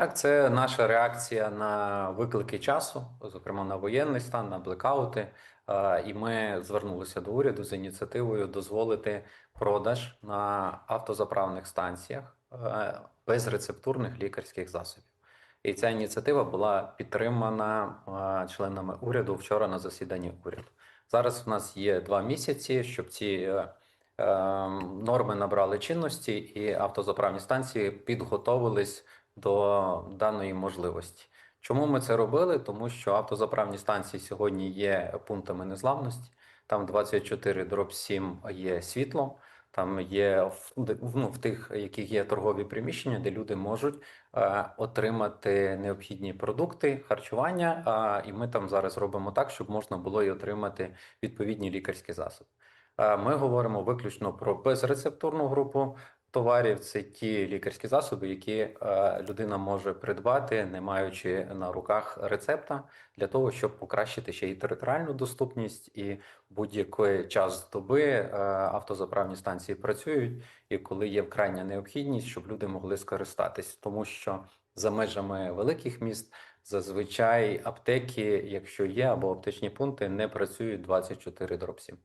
Так, це наша реакція на виклики часу, зокрема на воєнний стан, на блекаути. І ми звернулися до уряду з ініціативою дозволити продаж на автозаправних станціях безрецептурних лікарських засобів. І ця ініціатива була підтримана членами уряду вчора на засіданні уряду. Зараз в нас є два місяці, щоб ці е, е, норми набрали чинності, і автозаправні станції підготовились до даної можливості. Чому ми це робили? Тому що автозаправні станції сьогодні є пунктами незламності. Там 24 дроб 7 є світло. Там є ну, в тих, яких є торгові приміщення, де люди можуть е, отримати необхідні продукти, харчування. А, і ми там зараз робимо так, щоб можна було і отримати відповідні лікарські засоби. Е, Ми говоримо виключно про безрецептурну групу товарів. Це ті лікарські засоби, які е, людина може придбати, не маючи на руках рецепта, для того, щоб покращити ще й територіальну доступність і будь-який час доби е, автозаправні станції працюють, і коли є крайня необхідність, щоб люди могли скористатись, тому що за межами великих міст зазвичай аптеки, якщо є, або аптечні пункти, не працюють 24 дроб 7.